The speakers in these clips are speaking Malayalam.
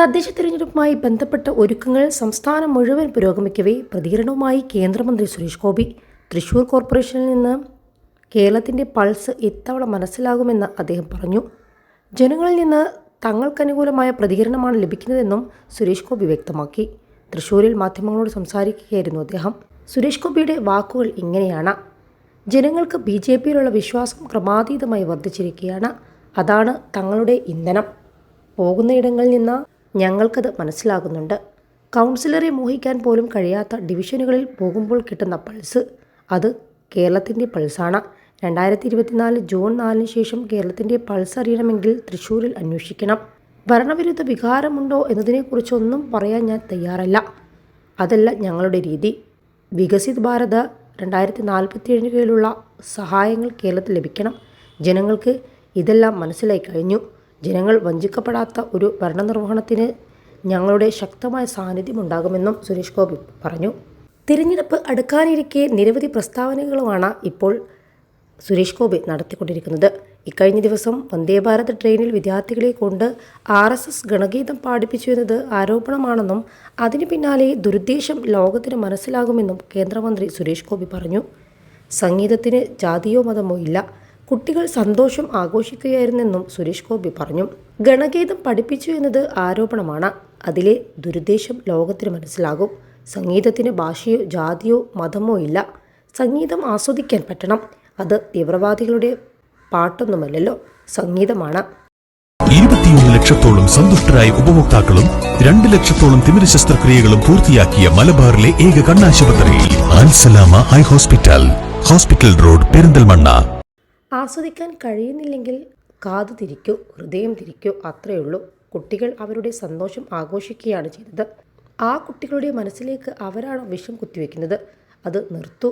തദ്ദേശ തിരഞ്ഞെടുപ്പുമായി ബന്ധപ്പെട്ട ഒരുക്കങ്ങൾ സംസ്ഥാനം മുഴുവൻ പുരോഗമിക്കവേ പ്രതികരണവുമായി കേന്ദ്രമന്ത്രി സുരേഷ് ഗോപി. തൃശൂർ കോർപ്പറേഷനിൽ നിന്ന് കേരളത്തിന്റെ പൾസ് ഇത്തവണ മനസ്സിലാകുമെന്ന് അദ്ദേഹം പറഞ്ഞു. ജനങ്ങളിൽ നിന്ന് തങ്ങൾക്കനുകൂലമായ പ്രതികരണമാണ് ലഭിക്കുന്നതെന്നും സുരേഷ് ഗോപി വ്യക്തമാക്കി. തൃശൂരിൽ മാധ്യമങ്ങളോട് സംസാരിക്കുകയായിരുന്നു അദ്ദേഹം. സുരേഷ് ഗോപിയുടെ വാക്കുകൾ ഇങ്ങനെയാണ്. ജനങ്ങൾക്ക് ബി ജെ പിയിലുള്ള വിശ്വാസം ക്രമാതീതമായി വർദ്ധിച്ചിരിക്കുകയാണ്. അതാണ് തങ്ങളുടെ ഇന്ധനം. പോകുന്നയിടങ്ങളിൽ നിന്ന് ഞങ്ങൾക്കത് മനസ്സിലാകുന്നുണ്ട്. കൗൺസിലറെ മോഹിക്കാൻ പോലും കഴിയാത്ത ഡിവിഷനുകളിൽ പോകുമ്പോൾ കിട്ടുന്ന പൾസ് അത് കേരളത്തിന്റെ പൾസാണ്. രണ്ടായിരത്തി ഇരുപത്തിനാല് ജൂൺ നാലിന് ശേഷം കേരളത്തിന്റെ പൾസ് അറിയണമെങ്കിൽ തൃശ്ശൂരിൽ അന്വേഷിക്കണം. ഭരണവിരുദ്ധ വികാരമുണ്ടോ എന്നതിനെക്കുറിച്ചൊന്നും പറയാൻ ഞാൻ തയ്യാറല്ല. അതല്ല ഞങ്ങളുടെ രീതി. വികസിത് ഭാരത് രണ്ടായിരത്തി നാൽപ്പത്തിയേഴിന് കീഴിലുള്ള സഹായങ്ങൾ കേരളത്തിൽ ലഭിക്കണം. ജനങ്ങൾക്ക് ഇതെല്ലാം മനസ്സിലായി കഴിഞ്ഞു. ജനങ്ങൾ വഞ്ചിക്കപ്പെടാത്ത ഒരു ഭരണനിർവഹണത്തിന് ഞങ്ങളുടെ ശക്തമായ സാന്നിധ്യം ഉണ്ടാകുമെന്നും സുരേഷ് ഗോപി പറഞ്ഞു. തിരഞ്ഞെടുപ്പ് അടുക്കാനിരിക്കെ നിരവധി പ്രസ്താവനകളുമാണ് ഇപ്പോൾ സുരേഷ് ഗോപി നടത്തിക്കൊണ്ടിരിക്കുന്നത്. ഇക്കഴിഞ്ഞ ദിവസം വന്ദേഭാരത് ട്രെയിനിൽ വിദ്യാർത്ഥികളെ കൊണ്ട് ആർ എസ് എസ് ഗണഗീതം പാടിപ്പിച്ചു എന്നത് ആരോപണമാണെന്നും അതിന് പിന്നാലെ ദുരുദ്ദേശം ലോകത്തിന് മനസ്സിലാകുമെന്നും കേന്ദ്രമന്ത്രി സുരേഷ് ഗോപി പറഞ്ഞു. സംഗീതത്തിന് ജാതിയോ മതമോ ഇല്ല. കുട്ടികൾ സന്തോഷം ആഘോഷിക്കുകയായിരുന്നെന്നും സുരേഷ് ഗോപി പറഞ്ഞു. ഗണഗീതം പഠിപ്പിച്ചു എന്നത് ആരോപണമാണ്. അതിലെ ദുരുദ്ദേശം ലോകത്തിന് മനസ്സിലാകും. സംഗീതത്തിന് ഭാഷയോ ജാതിയോ മതമോ ഇല്ല. സംഗീതം ആസ്വദിക്കാൻ പറ്റണം. അത് തീവ്രവാദികളുടെ പാട്ടൊന്നുമല്ലല്ലോ. സംഗീതമാണ്. ഇരുപത്തിയൊന്ന് ലക്ഷത്തോളം സന്തുഷ്ടരായ ഉപഭോക്താക്കളും രണ്ട് ലക്ഷത്തോളം തിമിര ശസ്ത്രക്രിയകളും പൂർത്തിയാക്കിയ മലബാറിലെ ഏക കണ്ണാശുപത്രി Al Salama eye hospital. Hospital road Perinthalmanna. ആസ്വദിക്കാൻ കഴിയുന്നില്ലെങ്കിൽ കാതു തിരിക്കൂ ഹൃദയം തിരിക്കൂ അത്രയേ ഉള്ളൂ. കുട്ടികൾ അവരുടെ സന്തോഷം ആഘോഷിക്കുകയാണ് ചെയ്തത്. ആ കുട്ടികളുടെ മനസ്സിലേക്ക് അവരാണ് വിഷം കുത്തിവെക്കുന്നത്? അത് നിർത്തൂ.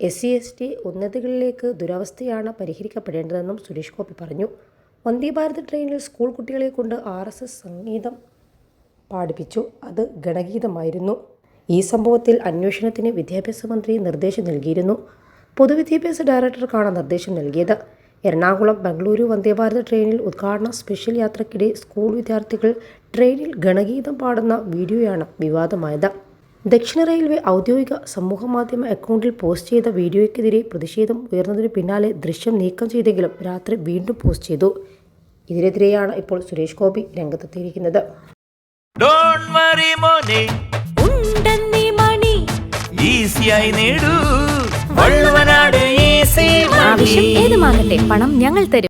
എസ് സി എസ് ടി ഉന്നതികളിലേക്ക് ദുരവസ്ഥയാണ് പരിഹരിക്കപ്പെടേണ്ടതെന്നും സുരേഷ് ഗോപി പറഞ്ഞു. വന്ദേ ഭാരത് ട്രെയിനിൽ സ്കൂൾ കുട്ടികളെ കൊണ്ട് ആർ എസ് എസ് സംഗീതം പാടിപ്പിച്ചു. അത് ഗണഗീതമായിരുന്നു. ഈ സംഭവത്തിൽ അന്വേഷണത്തിന് വിദ്യാഭ്യാസ മന്ത്രി നിർദ്ദേശം നൽകിയിരുന്നു. പൊതുവിദ്യാഭ്യാസ ഡയറക്ടർക്കാണ് നിർദ്ദേശം നൽകിയത്. എറണാകുളം ബംഗളൂരു വന്ദേഭാരത് ട്രെയിനിൽ ഉദ്ഘാടന സ്പെഷ്യൽ യാത്രക്കിടെ സ്കൂൾ വിദ്യാർത്ഥികൾ ട്രെയിനിൽ ഗണഗീതം പാടുന്ന വീഡിയോയാണ് വിവാദമായത്. ദക്ഷിണ റെയിൽവേ ഔദ്യോഗിക സമൂഹമാധ്യമ അക്കൗണ്ടിൽ പോസ്റ്റ് ചെയ്ത വീഡിയോയ്ക്കെതിരെ പ്രതിഷേധം ഉയർന്നതിന് പിന്നാലെ ദൃശ്യം നീക്കം ചെയ്തെങ്കിലും രാത്രി വീണ്ടും പോസ്റ്റ് ചെയ്തു. ഇതിനെതിരെയാണ് ഇപ്പോൾ സുരേഷ് ഗോപി രംഗത്തെത്തിയിരിക്കുന്നത്. ഡോൺ വറി മോനെ. ഉണ്ടെന്നീ മണി. ഈസിയായി നേടൂ. വള്ളുവനാട് ഈ ആവശ്യം ഏതുമാകട്ടെ പണം ഞങ്ങൾ തരും.